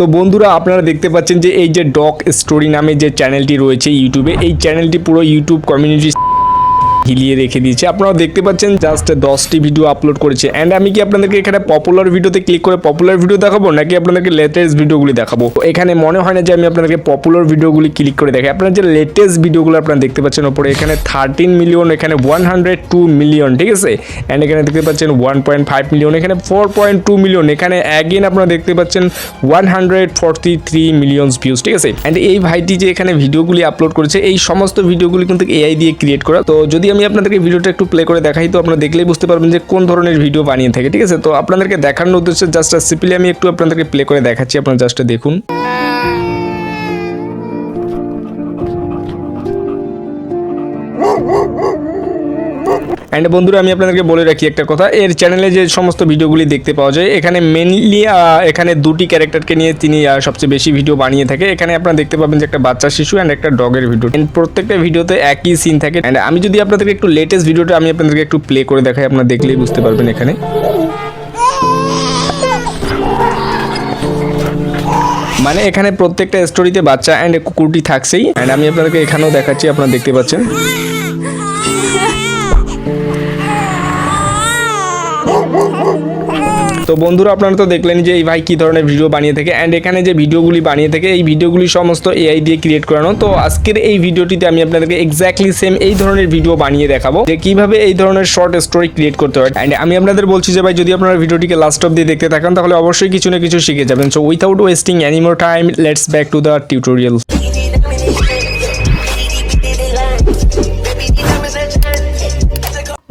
তো বন্ধুরা, আপনারা দেখতে পাচ্ছেন যে এই যে ডক স্টোরি নামে যে চ্যানেলটি রয়েছে ইউটিউবে এই চ্যানেলটি পুরো ইউটিউব কমিউনিটি হিলিয়ে রেখে দিয়েছে। আপনারা দেখতে পাচ্ছেন জাস্ট দশটি ভিডিও আপলোড করেছে। অ্যান্ড আমি কি আপনাদেরকে এখানে পপুলার ভিডিওতে ক্লিক করে পপুলার ভিডিও দেখাবো, নাকি আপনাদেরকে লেটেস্ট ভিডিওগুলি দেখাবো? এখানে মনে হয় না যে আমি আপনাদেরকে পপুলার ভিডিওগুলি ক্লিক করে দেখাই। আপনার যে লেটেস্ট ভিডিওগুলো আপনারা দেখতে পাচ্ছেন ওপরে, এখানে থার্টিন মিলিয়ন এখানে ওয়ান হান্ড্রেড টু মিলিয়ন ঠিক আছে? অ্যান্ড এখানে দেখতে পাচ্ছেন ওয়ান পয়েন্ট ফাইভ মিলিয়ন এখানে ফোর পয়েন্ট টু মিলিয়ন এখানে অ্যাগেন আপনারা দেখতে পাচ্ছেন one hundred forty three millions views ঠিক আছে? অ্যান্ড এই ভাইটি যে এখানে ভিডিওগুলি আপলোড করেছে, এই সমস্ত ভিডিওগুলি কিন্তু এআই দিয়ে ক্রিয়েট করা। তো যদি আমি আপনাদেরকে ভিডিওটা একটু প্লে করে দেখাই, তো আপনারা দেখলেই বুঝতে পারবেন যে কোন ধরনের ভিডিও বানিয়ে থাকে, ঠিক আছে? তো আপনাদেরকে দেখানোর উদ্দেশ্যে জাস্ট সিপিলি আমি একটু আপনাদেরকে প্লে করে দেখাচ্ছি, আপনারা জাস্ট দেখুন। অ্যান্ড বন্ধুরা, আমি আপনাদেরকে বলে রাখি একটা কথা। এর চ্যানেলে যে সমস্ত ভিডিওগুলি দেখতে পাওয়া যায়, এখানে মেনলি এখানে দুটি ক্যারেক্টারকে নিয়ে তিনি সবচেয়ে বেশি ভিডিও বানিয়ে থাকে। এখানে আপনারা দেখতে পাবেন যে একটা বাচ্চা শিশু অ্যান্ড একটা ডগের ভিডিও। প্রত্যেকটা ভিডিওতে একই সিন থাকে। অ্যান্ড আমি যদি আপনাদেরকে একটু লেটেস্ট ভিডিওটা আমি আপনাদেরকে একটু প্লে করে দেখাই, আপনারা দেখলেই বুঝতে পারবেন এখানে। মানে এখানে প্রত্যেকটা স্টোরিতে বাচ্চা অ্যান্ড কুকুরটি থাকছেই। অ্যান্ড আমি আপনাদেরকে এখানেও দেখাচ্ছি, আপনারা দেখতে পাচ্ছেন। তো বন্ধুরা আপনারা তো দেখলেন যে এই ভাই কী ধরনের ভিডিও বানিয়ে থাকে অ্যান্ড এখানে যে ভিডিওগুলি বানিয়ে থাকে, এই ভিডিওগুলি সমস্ত এআই দিয়ে ক্রিয়েট করানো। তো আজকের এই ভিডিওটিতে আমি আপনাদেরকে এক্স্যাক্টলি সেম এই ধরনের ভিডিও বানিয়ে দেখাবো, যে কীভাবে এই ধরনের শর্ট স্টোরি ক্রিয়েট করতে হয়। অ্যান্ড আমি আপনাদের বলছি যে ভাই, যদি আপনারা ভিডিওটিকে লাস্ট অফ দিয়ে দেখতে থাকেন, তাহলে অবশ্যই কিছু না কিছু শিখে যাবেন। So without wasting anymore time let's back to the tutorial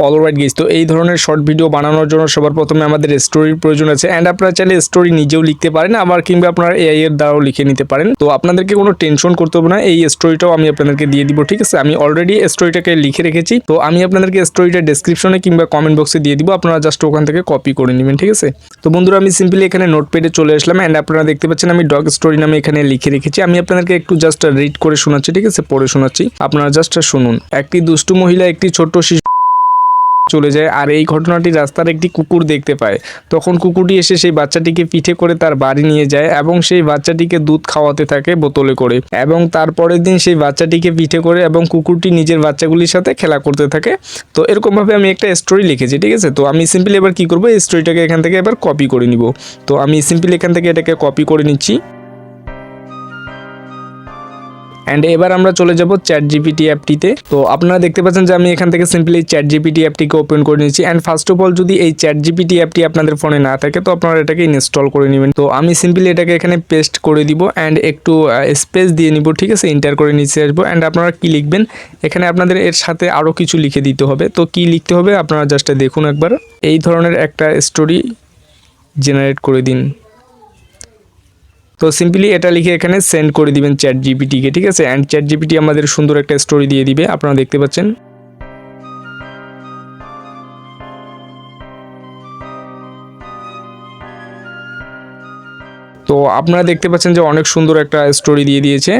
alright guys তো এই ধরনের শর্ট ভিডিও বানানোর জন্য সবার প্রথমে আমাদের স্টোরির প্রয়োজন আছে অ্যান্ড আপনারা চাইলে স্টোরি নিজেও লিখতে পারেন, আবার কিংবা আপনারা এআই এর দ্বারাও লিখে নিতে পারেন। তো আপনাদেরকে কোনো টেনশন করতে হবে না, এই স্টোরিটাও আমি আপনাদেরকে দিয়ে দিব, ঠিক আছে? আমি অলরেডি স্টোরিটাকে লিখে রেখেছি, তো আমি আপনাদেরকে স্টোরিটা ডেসক্রিপশনে কিংবা কমেন্ট বক্সে দিয়ে দিব, আপনারা জাস্ট ওখান থেকে কপি করে নেবেন, ঠিক আছে? তো বন্ধুরা, আমি সিম্পলি এখানে নোটপ্যাডে চলে আসলাম অ্যান্ড আপনারা দেখতে পাচ্ছেন আমি ডগ স্টোরি নামে এখানে লিখে রেখেছি। আমি আপনাদেরকে একটু জাস্ট রিড করে শোনাচ্ছি, ঠিক আছে? পড়ে শোনাচ্ছি। আপনারা জাস্ট শুনুন। একটি দুষ্টু মহিলা, একটি ছোট্ট শিশু চলে যায় আর এই ঘটনাটি রাস্তার একটি কুকুর দেখতে পায়। তখন কুকুরটি এসে সেই বাচ্চাটিকে পিঠে করে তার বাড়ি নিয়ে যায় এবং সেই বাচ্চাটিকে দুধ খাওয়াতে থাকে বোতলে করে এবং তারপরের দিন সেই বাচ্চাটিকে পিঠে করে এবং কুকুরটি নিজের বাচ্চাগুলির সাথে খেলা করতে থাকে। তো এরকমভাবে আমি একটা স্টোরি লিখেছি, ঠিক আছে? তো আমি সিম্পলি এবার কি করব? এই স্টোরিটাকে এখান থেকে এবার কপি করে নিব। তো আমি সিম্পলি এখান থেকে এটাকে কপি করে নিচ্ছি। অ্যান্ড এবার আমরা চলে যাব চ্যাট জিপিটি অ্যাপটিতে। তো আপনারা দেখতে পাচ্ছেন যে আমি এখান থেকে সিম্পলি চ্যাট জিপিটি অ্যাপটিকে ওপেন করে নিয়েছি। অ্যান্ড ফার্স্ট অফ অল যদি এই চ্যাট জিপিটি অ্যাপটি আপনাদের ফোনে না থাকে, তো আপনারা এটাকে ইনস্টল করে নেবেন। তো আমি সিম্পলি এটাকে এখানে পেস্ট করে দিব অ্যান্ড একটু স্পেস দিয়ে নিব, ঠিক আছে? ইন্টার করে নিচে আসব। অ্যান্ড আপনারা কি লিখবেন? এখানে আপনাদের এর সাথে আরও কিছু লিখে দিতে হবে। তো কি লিখতে হবে? আপনারা জাস্ট দেখুন একবার। এই ধরনের একটা স্টোরি জেনারেট করে দিন। তো সিম্পলি এটা লিখে এখানে সেন্ড করে দিবেন চ্যাট জিপিটিকে ঠিক আছে? অ্যান্ড চ্যাট জিপিটি আমাদের সুন্দর একটা স্টোরি দিয়ে দিবে, আপনারা দেখতে পাচ্ছেন। তো আপনারা দেখতে পাচ্ছেন যে অনেক সুন্দর একটা স্টোরি দিয়ে দিয়েছে।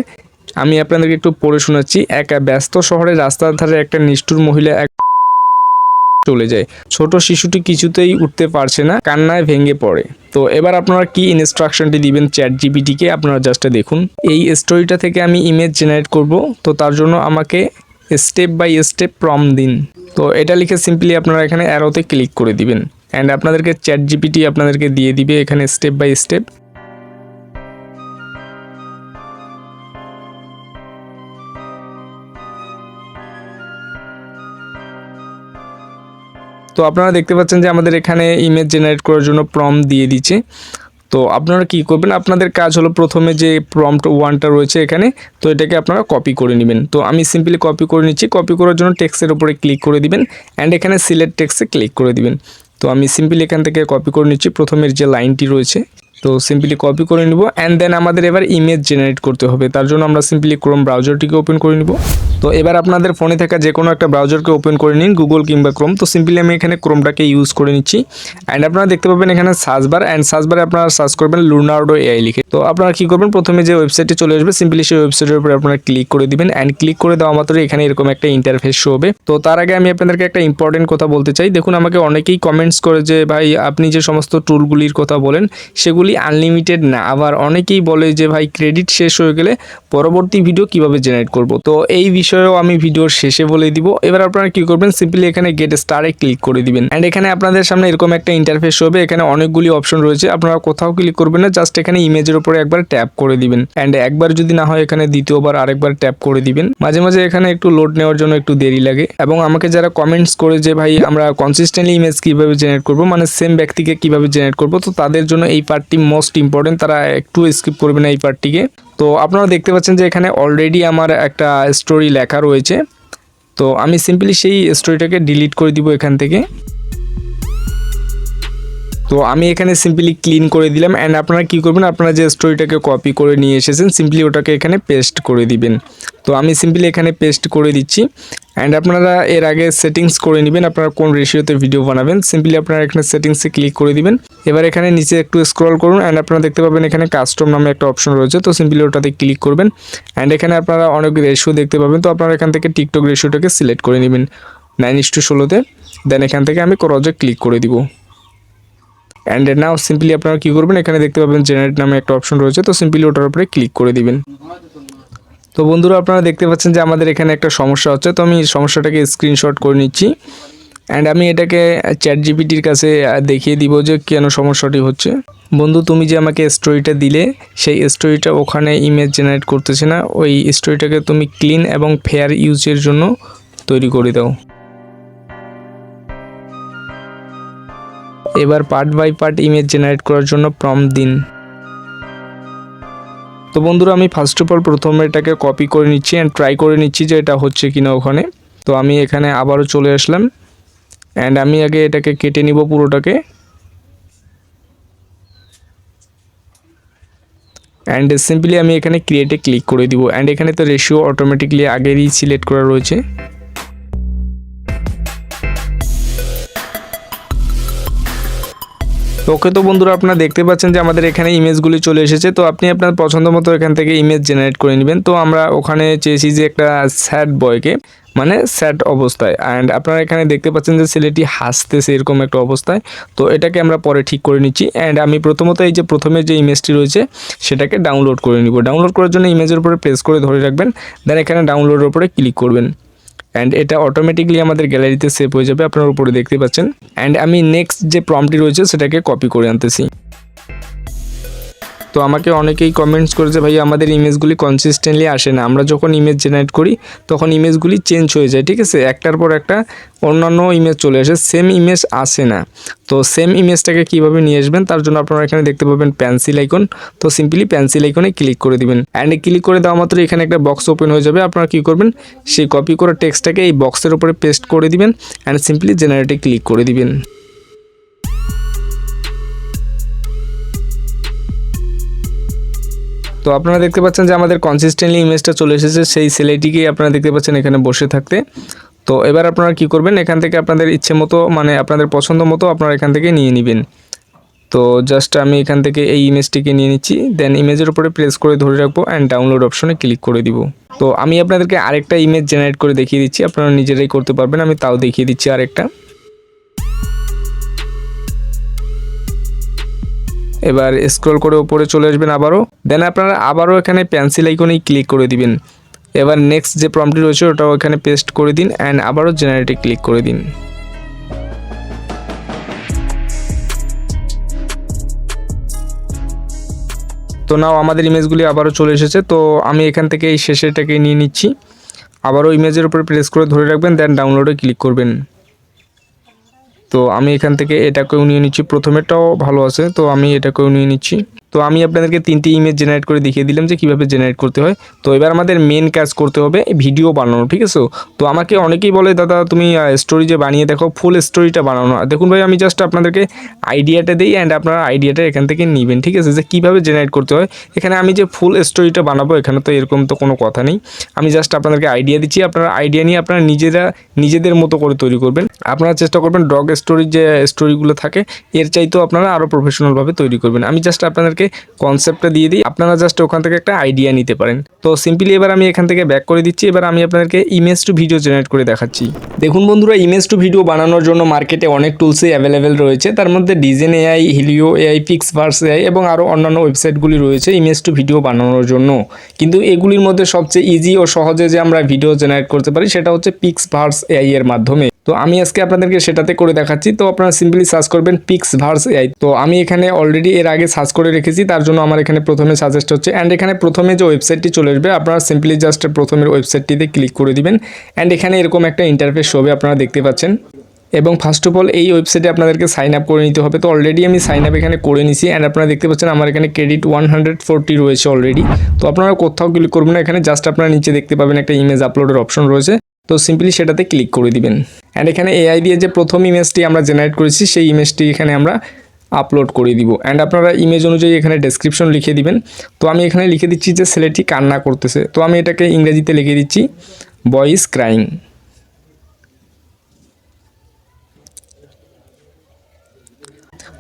আমি আপনাদেরকে একটু পড়ে শোনাচ্ছি। এক ব্যস্ত শহরে রাস্তার ধারে একটা নিষ্ঠুর মহিলা চলে যায়। ছোট শিশুটি কিছুতেই উঠতে পারছে না, কান্নায় ভেঙে পড়ে। তো এবার আপনারা কি ইনস্ট্রাকশনটি দিবেন চ্যাট জিপিটিকে আপনারা জাস্ট দেখুন। এই স্টোরিটা থেকে আমি ইমেজ জেনারেট করব, তো তার জন্য আমাকে স্টেপ বাই স্টেপ প্রম দিন। তো এটা লিখে সিম্পলি আপনারা এখানে অ্যারোতে ক্লিক করে দিবেন। অ্যান্ড আপনাদেরকে চ্যাট জিপিটি আপনাদেরকে দিয়ে দিবে এখানে স্টেপ বাই স্টেপ তো আপনারা দেখতে পাচ্ছেন যে আমাদের এখানে ইমেজ জেনারেট করার জন্য প্রম দিয়ে দিচ্ছে। তো আপনারা কি করবেন, আপনাদের কাজ হলো প্রথমে যে প্রম্পট ওয়ানটা রয়েছে এখানে, তো এটাকে আপনারা কপি করে নেবেন। তো আমি সিম্পলি কপি করে নিচ্ছি কপি করার জন্য টেক্সের উপরে ক্লিক করে দিবেন অ্যান্ড এখানে সিলেক্ট টেক্সে ক্লিক করে দিবেন। তো আমি সিম্পলি এখান থেকে কপি করে নিচ্ছি, প্রথমের যে লাইনটি রয়েছে তো সিম্পলি কপি করে নিব অ্যান্ড দেন আমাদের এবার ইমেজ জেনারেট করতে হবে। তার জন্য আমরা সিম্পলি ক্রোম ব্রাউজারটিকে ওপেন করে নিব। তো এবার আপনাদের ফোনে থাকা যে কোনো একটা ব্রাউজারকে ওপেন করে নিন গুগল কিংবা ক্রোম তো সিম্পলি আমি এখানে ক্রোমটাকে ইউজ করে নিচ্ছি। অ্যান্ড আপনারা দেখতে পাবেন এখানে সার্চবার অ্যান্ড সার্চবারে আপনারা সার্চ করবেন লুনার্ডো এআই লিখে। তো আপনারা কী করবেন? প্রথমে যে ওয়েবসাইটে চলে আসবে সিম্পলি সেই ওয়েবসাইটের উপরে আপনারা ক্লিক করে দিবেন। অ্যান্ড ক্লিক করে দেওয়া মাত্র এখানে এরকম একটা ইন্টারফেস শো হবে। তো তার আগে আমি আপনাদেরকে একটা ইম্পর্টেন্ট কথা বলতে চাই। দেখুন, আমাকে অনেকেই কমেন্টস করে যে, ভাই, আপনি যে সমস্ত টুলগুলির কথা বলেন, সেগুলি এগুলি আনলিমিটেড না। আবার অনেকেই বলে যে, ভাই ক্রেডিট শেষ হয়ে গেলে পরবর্তী ভিডিও কীভাবে জেনারেট করব? তো এই বিষয়েও আমি ভিডিওর শেষে বলে দিব। এবার আপনারা কি করবেন? সিম্পলি এখানে গেট স্টারে ক্লিক করে দিবেন। অ্যান্ড এখানে আপনাদের সামনে এরকম একটা ইন্টারফেস হবে। এখানে অনেকগুলি অপশন রয়েছে। আপনারা কোথাও ক্লিক করবেন না। জাস্ট এখানে ইমেজের উপরে একবার ট্যাপ করে দিবেন। অ্যান্ড একবার যদি না হয়, এখানে দ্বিতীয়বার আরেকবার ট্যাপ করে দিবেন। মাঝে মাঝে এখানে একটু লোড নেওয়ার জন্য একটু দেরি লাগে। এবং আমাকে যারা কমেন্টস করে যে, ভাই, আমরা কনসিস্টেন্টলি ইমেজ কীভাবে জেনারেট করব? মানে সেম ব্যক্তিকে কীভাবে জেনারেট করব? তো তাদের জন্য এই পার্টটি মোস্ট ইম্পর্টেন্ট তারা একটু স্কিপ করবে না এই পার্টটিকে তো আপনারা দেখতে পাচ্ছেন যে এখানে অলরেডি আমার একটা স্টোরি লেখা রয়েছে। তো আমি সিম্পলি সেই স্টোরিটাকে ডিলিট করে দিব এখান থেকে। তো আমি এখানে সিম্পলি ক্লিন করে দিলাম অ্যান্ড আপনারা কী করবেন, আপনারা যে স্টোরিটাকে কপি করে নিয়ে এসেছেন সিম্পলি ওটাকে এখানে পেস্ট করে দিবেন। তো আমি সিম্পলি এখানে পেস্ট করে দিচ্ছি অ্যান্ড আপনারা এর আগে সেটিংস করে নেবেন, আপনারা কোন রেশিওতে ভিডিও বানাবেন সিম্পলি আপনারা এখানে সেটিংসে ক্লিক করে দিবেন। এবার এখানে নিচে একটু স্ক্রল করুন অ্যান্ড আপনারা দেখতে পাবেন এখানে কাস্টম নামে একটা অপশন রয়েছে, তো সিম্পলি ওটাতে ক্লিক করবেন অ্যান্ড এখানে আপনারা অনেক রেশিও দেখতে পাবেন, তো আপনারা এখান থেকে টিকটক রেশিওটাকে সিলেক্ট করে নেবেন। নাইন ইস টু ষোলোতে দেন এখান থেকে আমি ক্রজে ক্লিক করে দিব। অ্যান্ড নাও সিম্পলি আপনারা কী করবেন? এখানে দেখতে পাবেন জেনারেট নামে একটা অপশন রয়েছে, তো সিম্পলি ওটার উপরে ক্লিক করে দিবেন। তো বন্ধুরা, আপনারা দেখতে পাচ্ছেন যে আমাদের এখানে একটা সমস্যা হচ্ছে, তো আমি সমস্যাটাকে স্ক্রিনশট করে নিচ্ছি। অ্যান্ড আমি এটাকে চ্যাট জিপিটির কাছে দেখিয়ে দিব যে কেন সমস্যাটি হচ্ছে। বন্ধু, তুমি যে আমাকে স্টোরিটা দিলে, সেই স্টোরিটা ওখানে ইমেজ জেনারেট করতেছে না, ওই স্টোরিটাকে তুমি ক্লিন এবং ফেয়ার ইউজের জন্য তৈরি করে দাও। এবার part by part image generate করার জন্য প্রম দিন। তো বন্ধুরা, আমি ফার্স্ট অফ অল প্রথমে এটাকে কপি করে নিচ্ছি অ্যান্ড ট্রাই করে নিচ্ছি যে এটা হচ্ছে কিনা ওখানে। তো আমি এখানে আবারও চলে আসলাম। অ্যান্ড আমি আগে এটাকে কেটে নিব পুরোটাকে। অ্যান্ড সিম্পলি আমি এখানে ক্রিয়েটে ক্লিক করে দিব। অ্যান্ড এখানে তো রেশিও অটোমেটিকলি আগেরই সিলেক্ট করা রয়েছে। ওকে তো বন্ধুরা আপনারা দেখতে পাচ্ছেন যে আমাদের এখানে ইমেজগুলি চলে এসেছে, তো আপনি আপনার পছন্দ মতো এখান থেকে ইমেজ জেনারেট করে নেবেন। তো আমরা ওখানে চেয়েছি যে একটা স্যাড বয়কে মানে স্যাড অবস্থায়। অ্যান্ড আপনারা এখানে দেখতে পাচ্ছেন যে ছেলেটি হাসতেছে এরকম একটা অবস্থায়। তো এটাকে আমরা পরে ঠিক করে নিচ্ছি। অ্যান্ড আমি প্রথমত এই যে প্রথমে যে ইমেজটি রয়েছে, সেটাকে ডাউনলোড করে নিব। ডাউনলোড করার জন্য ইমেজের উপরে প্রেস করে ধরে রাখবেন। দেন এখানে ডাউনলোডের উপরে ক্লিক করবেন। অ্যান্ড এটা অটোমেটিকলি আমাদের গ্যালারিতে সেভ হয়ে যাবে, আপনার উপরে দেখতে পাচ্ছেন। অ্যান্ড আমি নেক্সট যে প্রমটি রয়েছে, সেটাকে কপি করে আনতেছি। তো আমাকে অনেকেই কমেন্টস করেছে, ভাই, আমাদের ইমেজগুলি কনসিস্টেন্টলি আসে না। আমরা যখন ইমেজ জেনারেট করি, তখন ইমেজগুলি চেঞ্জ হয়ে যায়, ঠিক আছে? একটার পর একটা অন্যান্য ইমেজ চলে আসে সেম ইমেজ আসে না। তো সেম ইমেজটাকে কীভাবে নিয়ে আসবেন? তার জন্য আপনারা এখানে দেখতে পাবেন পেন্সিল আইকন তো সিম্পলি পেন্সিল আইকনে ক্লিক করে দিবেন। অ্যান্ড ক্লিক করে দেওয়া মাত্র এখানে একটা বক্স ওপেন হয়ে যাবে। আপনারা কী করবেন? সেই কপি করা টেক্সটটাকে এই বক্সের উপরে পেস্ট করে দিবেন। অ্যান্ড সিম্পলি জেনারেটে ক্লিক করে দিবেন। তো আপনারা দেখতে পাচ্ছেন যে আমাদের কনসিস্টেন্টলি ইমেজটা চলে এসেছে, সেই ছেলেটিকেই আপনারা দেখতে পাচ্ছেন এখানে বসে থাকতে। তো এবার আপনারা কি করবেন? এখান থেকে আপনাদের ইচ্ছে মতো মানে আপনাদের পছন্দ মতো আপনারা এখান থেকে নিয়ে নেবেন। তো জাস্ট আমি এখান থেকে এই ইমেজটিকে নিয়ে নিচ্ছি দেন ইমেজের উপরে প্রেস করে ধরে রাখব অ্যান্ড ডাউনলোড অপশনে ক্লিক করে দিব। তো আমি আপনাদেরকে আরেকটা ইমেজ জেনারেট করে দেখিয়ে দিচ্ছি, আপনারা নিজেরাই করতে পারবেন, আমি তাও দেখিয়ে দিচ্ছি আরেকটা। এবার স্ক্রল করে উপরে চলে আসবেন আবারও। দেন আপনারা আবারও এখানে পেন্সিল আইকনেই ক্লিক করে দিবেন। এবার নেক্সট যে প্রম্পটি রয়েছে, ওটাও এখানে পেস্ট করে দিন অ্যান্ড আবারও জেনারেটে ক্লিক করে দিন। তো নাও আমাদের ইমেজগুলি আবারও চলে এসেছে। তো আমি এখান থেকে এই শেষেরটাকে নিয়ে নিচ্ছি। আবারও ইমেজের উপরে প্রেস করে ধরে রাখবেন দেন ডাউনলোডে ক্লিক করবেন। তো আমি এখান থেকে এটাকেও নিয়ে নিচ্ছি। প্রথমেটাও ভালো আছে, তো আমি এটাকেও নিয়ে নিচ্ছি। তো আমি আপনাদেরকে তিনটি ইমেজ জেনারেট করে দেখিয়ে দিলাম যে কীভাবে জেনারেট করতে হয়। তো এবার আমাদের মেন কাজ করতে হবে ভিডিও বানানো, ঠিক আছে? তো আমাকে অনেকেই বলে, দাদা, তুমি স্টোরি যে বানিয়ে দেখো ফুল স্টোরিটা বানানো দেখুন ভাই, আমি জাস্ট আপনাদেরকে আইডিয়াটা দিই অ্যান্ড আপনারা আইডিয়াটা এখান থেকে নেবেন, ঠিক আছে? যে কীভাবে জেনারেট করতে হয়। এখানে আমি যে ফুল স্টোরিটা বানাবো, এখানে তো এরকম তো কোনো কথা নেই। আমি জাস্ট আপনাদেরকে আইডিয়া দিচ্ছি। আপনারা আইডিয়া নিয়ে আপনারা নিজেরা, নিজেদের মতো করে তৈরি করবেন। আপনারা চেষ্টা করবেন ডগ স্টোরির যে স্টোরিগুলো থাকে, এর চাইতেও আপনারা আরও প্রফেশনালভাবে তৈরি করবেন। আমি জাস্ট আপনাদেরকে আপনাদেরকে কনসেপ্টটা দিয়ে দিই। আপনারা জাস্ট ওখান থেকে একটা আইডিয়া নিতে পারেন। তো সিম্পলি এবার আমি এখান থেকে ব্যাক করে দিচ্ছি। এবার আমি আপনাদেরকে ইমেজ টু ভিডিও জেনারেট করে দেখাচ্ছি। দেখুন বন্ধুরা ইমেজ টু ভিডিও বানানোর জন্য মার্কেটে অনেক টুলসই অ্যাভেলেবেল রয়েছে। তার মধ্যে ডিজেন AI Hailuo AI PixVerse AI এবং আরও অন্যান্য ওয়েবসাইটগুলি রয়েছে ইমেজ টু ভিডিও বানানোর জন্য। কিন্তু এগুলির মধ্যে সবচেয়ে ইজি ও সহজে যে আমরা ভিডিও জেনারেট করতে পারি, সেটা হচ্ছে পিক্স ভার্স এআই এর মাধ্যমে। তো আমি আজকে আপনাদেরকে সেটাতে করে দেখাচ্ছি। তো আপনারা সিম্পলি সার্চ করবেন পিক্স ভার্স এআই তো আমি এখানে অলরেডি এর আগে সার্চ করে রেখেছি, তার জন্য আমার এখানে প্রথমে সাজেস্ট হচ্ছে অ্যান্ড এখানে প্রথমে যে ওয়েবসাইটটি চলে আসবে, আপনারা সিম্পলি জাস্ট প্রথমের ওয়েবসাইটটিতে ক্লিক করে দিবেন অ্যান্ড এখানে এরকম একটা ইন্টারফেস হবে, আপনারা দেখতে পাচ্ছেন। এবং ফার্স্ট অফ অল এই ওয়েবসাইটে আপনাদেরকে সাইন আপ করে নিতে হবে। তো অলরেডি আমি সাইন আপ এখানে করে নিছি অ্যান্ড আপনারা দেখতে পাচ্ছেন আমার এখানে ক্রেডিট ওয়ান রয়েছে অলরেডি তো আপনারা কোথাও ক্লিক করবেন না, এখানে জাস্ট আপনারা নিচে দেখতে পাবেন একটা ইমেজ আপলোডের অপশন রয়েছে। তো সিম্পলি সেটাতে ক্লিক করে দিবেন। অ্যান্ড এখানে এআই দিয়ে যে প্রথম ইমেজটি আমরা জেনারেট করেছি, সেই ইমেজটি এখানে আমরা আপলোড করে দিব। অ্যান্ড আপনারা ইমেজ অনুযায়ী এখানে ডেসক্রিপশন লিখে দিবেন। তো আমি এখানে লিখে দিচ্ছি যে ছেলেটি কান্না করতেছে। তো আমি এটাকে ইংরেজিতে লিখে দিচ্ছি বয়েস ক্রাইং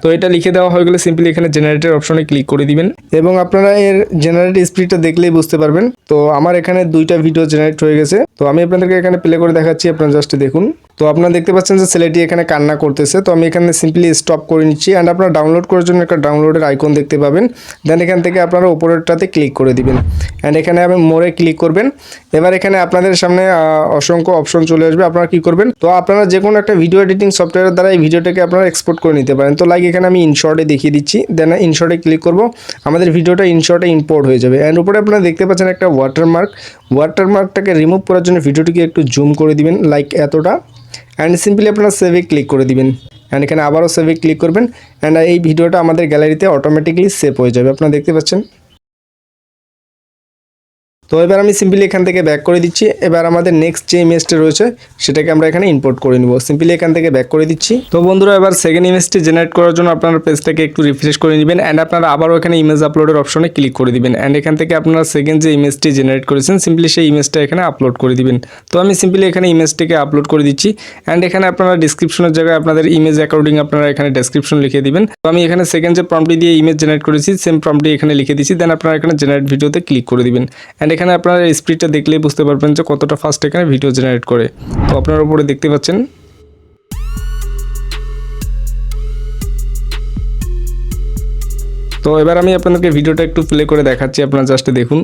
তো এটা লিখে দেওয়া হয়ে গেলে সিম্পলি এখানে জেনারেটর অপশনে ক্লিক করে দিবেন। এবং আপনারা এর জেনারেট স্পিডটা দেখলেই বুঝতে পারবেন। তো আমার এখানে দুইটা ভিডিও জেনারেট হয়ে গেছে। তো আমি আপনাদেরকে এখানে প্লে করে দেখাচ্ছি, আপনারা জাস্ট দেখুন। তো আপনারা দেখতে পাচ্ছেন যে ছেলেটি এখানে কান্না করতেছে। তো আমি এখানে সিম্পলি স্টপ করে নিচ্ছি অ্যান্ড আপনারা ডাউনলোড করার জন্য একটা ডাউনলোডের আইকন দেখতে পাবেন। দেন এখান থেকে আপনারা উপরেরটাতে ক্লিক করে দিবেন। অ্যান্ড এখানে আমি মোড়ে ক্লিক করবেন। এবার এখানে আপনাদের সামনে অসংখ্য অপশন চলে আসবে। আপনারা কি করবেন? তো আপনারা যে কোনো একটা ভিডিও এডিটিং সফটওয়্যারের দ্বারা এই ভিডিওটাকে আপনারা এক্সপোর্ট করে নিতে পারেন। তো লাইক এখানে আমি ইনশর্টে দেখিয়ে দিচ্ছি। দেন ইনশর্টে ক্লিক করব। আমাদের ভিডিওটা ইনশর্টে ইম্পোর্ট হয়ে যাবে। অ্যান্ড উপরে আপনারা দেখতে পাচ্ছেন একটা ওয়াটারমার্ক ওয়াটারমার্কটাকে রিমুভ করার জন্য ভিডিওটিকে একটু জুম করে দিবেন লাইক এতটা। অ্যান্ড সিম্পলি আপনারা সেভে ক্লিক করে দিবেন। অ্যান্ড এখানে আবারও সেভে ক্লিক করবেন। অ্যান্ড এই ভিডিওটা আমাদের গ্যালারিতে অটোমেটিকলি সেভ হয়ে যাবে। আপনারা দেখতে পাচ্ছেন? তো এবার আমি সিম্পলি এখান থেকে ব্যাক করে দিচ্ছি। এবার আমাদের নেক্সট যে ইমেজটা রয়েছে, সেটাকে আমরা এখানে ইম্পোর্ট করে নিব। সিম্পলি এখান থেকে ব্যাক করে দিচ্ছি। তো বন্ধুরা, এবার সেকেন্ড ইমেজটি জেনারেট করার জন্য আপনারা পেজটাকে একটু রিফ্রেশ করে নেবেন অ্যান্ড আপনারা আবারও এখানে ইমেজ আপলোডের অপশনে ক্লিক করে দিবেন। অ্যান্ড এখান থেকে আপনারা সেকেন্ড যে ইমেজটি জেনারেট করেছেন সিম্পলি সেই ইমেজটা এখানে আপলোড করে দিবেন। তো আমি সিম্পলি এখানে ইমেজটিকে আপলোড করে দিচ্ছি। অ্যান্ড এখানে আপনারা ডিসক্রিপশনের জায়গায় আপনাদের ইমেজ অ্যাকর্ডিং আপনারা এখানে ডেসক্রিপশন লিখে দিবেন। তো আমি এখানে সেকেন্ড যে প্রম্পটি দিয়ে ইমেজ জেনারেট করেছি সেম প্রম্পটি এখানে লিখে দিচ্ছি। দেন আপনারা এখানে জেনারেট ভিডিওতে ক্লিক করে দিবেন। অ্যান্ড এখানে আপনারা স্পিডটা দেখলেই বুঝতে পারবেন যে কতটা ফাস্ট এখানে ভিডিও জেনারেট করে। তো আপনার উপরে দেখতে পাচ্ছেন। তো এবার আমি আপনাদেরকে ভিডিওটা একটু প্লে করে দেখাচ্ছি, আপনারা জাস্ট দেখুন।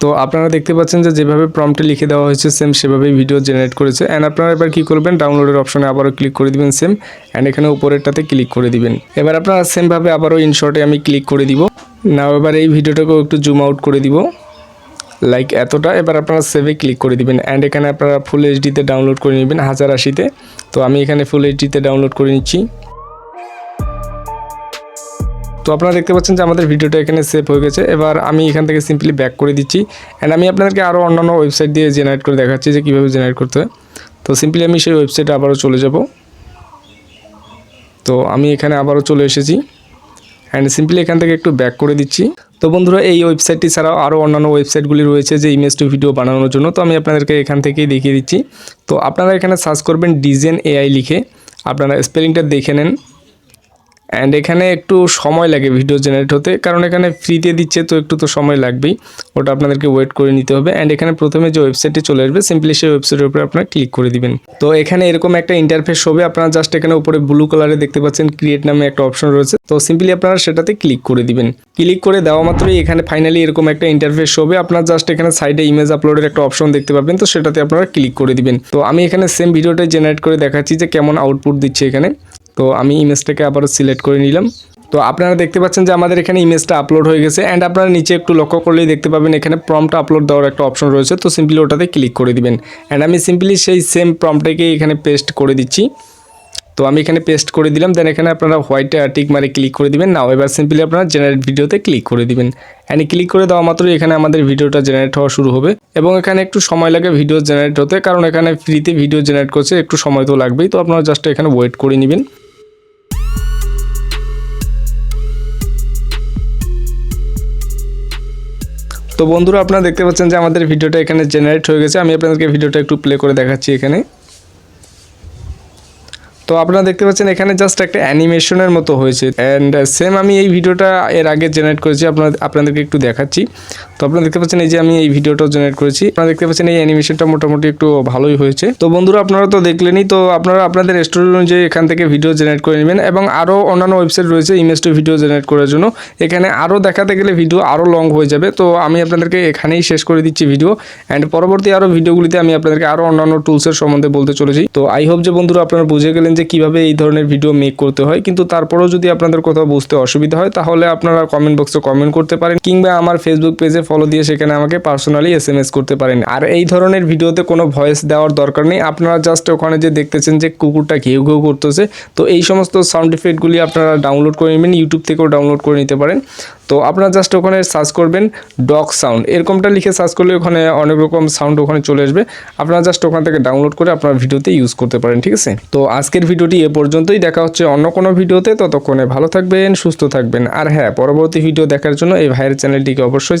তো আপনারা দেখতে পাচ্ছেন যে যেভাবে প্রম্পটে লিখে দেওয়া হয়েছে সেম সেভাবেই ভিডিও জেনারেট করেছে। অ্যান্ড আপনারা এবার কী করবেন ডাউনলোডের অপশনে আবারও ক্লিক করে দিবেন সেম অ্যান্ড এখানে উপরেরটাতে ক্লিক করে দিবেন। এবার আপনারা সেমভাবে আবারও ইনশর্টে আমি ক্লিক করে দিব। নাও এবার এই ভিডিওটাকেও একটু জুম আউট করে দিব। লাইক এতটা, এবার আপনারা সেভে ক্লিক করে দিবেন। অ্যান্ড এখানে আপনারা ফুল এইচডিতে ডাউনলোড করে নেবেন হাজার আশিতে। তো আমি এখানে ফুল এইচডিতে ডাউনলোড করে নিচ্ছি। তো আপনারা দেখতে পাচ্ছেন যে আমাদের ভিডিওটা এখানে সেভ হয়ে গেছে। এবার আমি এখান থেকে সিম্পলি ব্যাক করে দিচ্ছি। অ্যান্ড আমি আপনাদেরকে আরও অন্যান্য ওয়েবসাইট দিয়ে জেনারেট করে দেখাচ্ছি যে কীভাবে জেনারেট করতে হয়। তো সিম্পলি আমি সেই ওয়েবসাইটে আবারও চলে যাব। তো আমি এখানে আবারও চলে এসেছি। অ্যান্ড সিম্পলি এখান থেকে একটু ব্যাক করে দিচ্ছি। তো বন্ধুরা, এই ওয়েবসাইটটি ছাড়াও আরও অন্যান্য ওয়েবসাইটগুলি রয়েছে যে ইমেজ টু ভিডিও বানানোর জন্য। তো আমি আপনাদেরকে এখান থেকেই দেখিয়ে দিচ্ছি। তো আপনারা এখানে সার্চ করবেন ডিজেন এআই লিখে। আপনারা স্পেলিংটা দেখে নেন। অ্যান্ড এখানে একটু সময় লাগে ভিডিও জেনারেট হতে, কারণ এখানে ফ্রিতে দিচ্ছে, তো একটু তো সময় লাগবেই। ওটা আপনাদেরকে ওয়েট করে নিতে হবে। অ্যান্ড এখানে প্রথমে যে ওয়েবসাইটটি চলে আসবে সিম্পলি সেই ওয়েবসাইটের উপরে আপনারা ক্লিক করে দিবেন। তো এখানে এরকম একটা ইন্টারফেস হবে। আপনারা জাস্ট এখানে উপরে ব্লু কালারে দেখতে পাচ্ছেন ক্রিয়েট নামে একটা অপশন রয়েছে। তো সিম্পলি আপনারা সেটাতে ক্লিক করে দিবেন। ক্লিক করে দেওয়া মাত্রই এখানে ফাইনালি এরকম একটা ইন্টারফেস হবে। আপনার জাস্ট এখানে সাইডে ইমেজ আপলোডের একটা অপশন দেখতে পাবেন। তো সেটাতে আপনারা ক্লিক করে দিবেন। তো আমি এখানে সেম ভিডিওটা জেনারেট করে দেখাচ্ছি যে কেমন আউটপুট দিচ্ছে এখানে। তো আমি ইমেজটাকে আবারও সিলেক্ট করে নিলাম। তো আপনারা দেখতে পাচ্ছেন যে আমাদের এখানে ইমেজটা আপলোড হয়ে গেছে অ্যান্ড আপনারা নিচে একটু লক্ষ্য করলেই দেখতে পাবেন এখানে প্রম্পটা আপলোড দেওয়ার একটা অপশন রয়েছে। তো সিম্পলি ওটাতে ক্লিক করে দিবেন। অ্যান্ড আমি সিম্পলি সেই সেম প্রম্পটাকে এখানে পেস্ট করে দিচ্ছি। তো আমি এখানে পেস্ট করে দিলাম দেন এখানে আপনারা হোয়াইট টিক মারে ক্লিক করে দিবেন। নাও এবার সিম্পলি আপনারা জেনারেট ভিডিওতে ক্লিক করে দিবেন। অ্যান্ড ক্লিক করে দেওয়া মাত্রই এখানে আমাদের ভিডিওটা জেনারেট হওয়া শুরু হবে। এবং এখানে একটু সময় লাগে ভিডিও জেনারেট হতে, কারণ এখানে ফ্রিতে ভিডিও জেনারেট করছে একটু সময় তো লাগবেই। তো আপনারা জাস্ট এখানে ওয়েট করে নেবেন। তো বন্ধুরা আপনারা দেখতে পাচ্ছেন যে আমাদের ভিডিওটা এখানে জেনারেট হয়ে গেছে। আমি আপনাদেরকে ভিডিওটা একটু প্লে করে দেখাচ্ছি এখানে। তো আপনারা দেখতে পাচ্ছেন এখানে জাস্ট একটা অ্যানিমেশনের মতো হয়েছে। অ্যান্ড সেম আমি এই ভিডিওটা এর আগে জেনারেট করেছি, আপনার আপনাদেরকে একটু দেখাচ্ছি। তো আপনারা দেখতে পাচ্ছেন এই যে আমি এই ভিডিওটাও জেনারেট করেছি। আপনারা দেখতে পাচ্ছেন এই অ্যানিমেশনটা মোটামুটি একটু ভালোই হয়েছে। তো বন্ধুরা, আপনারা তো দেখলেনই, তো আপনারা আপনাদের স্টোরি অনুযায়ী এখান থেকে ভিডিও জেনারেট করে নেবেন এবং আরও অন্যান্য ওয়েবসাইট রয়েছে ইমেজ টু ভিডিও জেনারেট করার জন্য। এখানে আরও দেখাতে গেলে ভিডিও আরও লং হয়ে যাবে। তো আমি আপনাদেরকে এখানেই শেষ করে দিচ্ছি ভিডিও অ্যান্ড পরবর্তী আরও ভিডিওগুলিতে আমি আপনাদেরকে আরও অন্যান্য টুলসের সম্বন্ধে বলতে চলেছি। তো আই হোপ যে বন্ধুরা আপনারা বুঝে গেলেন যে কীভাবে এই ধরনের ভিডিও মেক করতে হয়। কিন্তু তারপরেও যদি আপনাদের কোথাও বুঝতে অসুবিধা হয়, তাহলে আপনারা কমেন্ট বক্সে কমেন্ট করতে পারেন। কিংবা আমার ফেসবুক পেজে ফলো দিয়ে সেখানে আমাকে পার্সোনালি এস এম এস করতে পারেন। আর এই ধরনের ভিডিওতে কোনো ভয়েস দেওয়ার দরকার নেই। আপনারা জাস্ট ওখানে যে দেখতেছেন যে কুকুরটা ঘেউ ঘেউ করতেছে, তো এই সমস্ত সাউন্ড ইফেক্টগুলি আপনারা ডাউনলোড করে নেবেন ইউটিউব থেকেও ডাউনলোড করে নিতে পারেন। তো আপনারা জাস্ট ওখানে সার্চ করবেন ডগ সাউন্ড এরকমটা লিখে সার্চ করলে ওখানে অনেক রকম সাউন্ড ওখানে চলে আসবে। আপনারা জাস্ট ওখান থেকে ডাউনলোড করে আপনার ভিডিওতে ইউজ করতে পারেন, ঠিক আছে? তো আজকের ভিডিওটি এ পর্যন্তই। দেখা হচ্ছে অন্য কোনো ভিডিওতে। ততক্ষণে ভালো থাকবেন, সুস্থ থাকবেন। আর হ্যাঁ পরবর্তী ভিডিও দেখার জন্য এই ভাইয়ের চ্যানেলটিকে অবশ্যই